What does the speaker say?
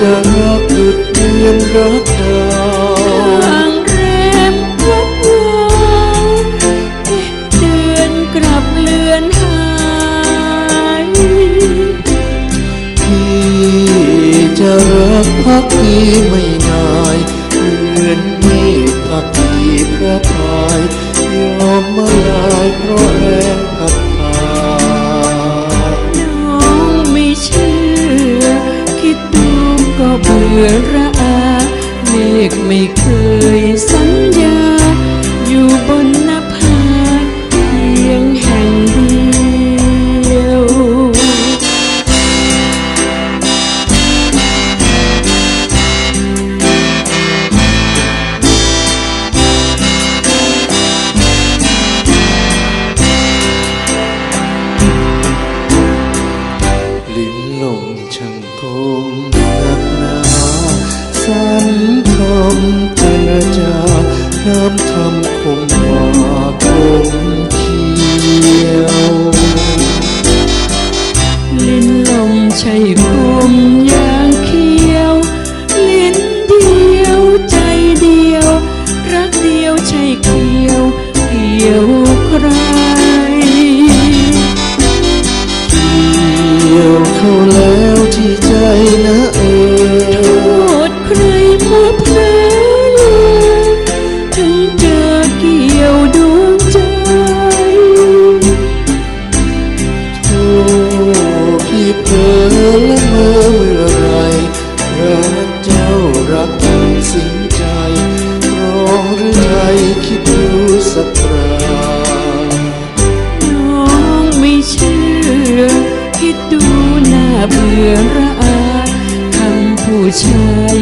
จะรักดุดเดือนรักดาวทางเรมวับวายเดือนกลับเลือนหายพี่จะรักพักดีไม่ ลือระอาเมฆไม่เคย น้ำทำคมวาคมเขียวลิ้นลมใช่คมอย่างเขียว ลิ้นเดียวใจเดียว รักเดียวใช่เขียวเขียว อและเมื่อเมื่อไรรักเจ้ารักจริงสิ้นใจรองหรือไทยคิดดูสักคราน้องไม่เชื่อคิดดูหน้าเบื่อระอาคำผู้ชาย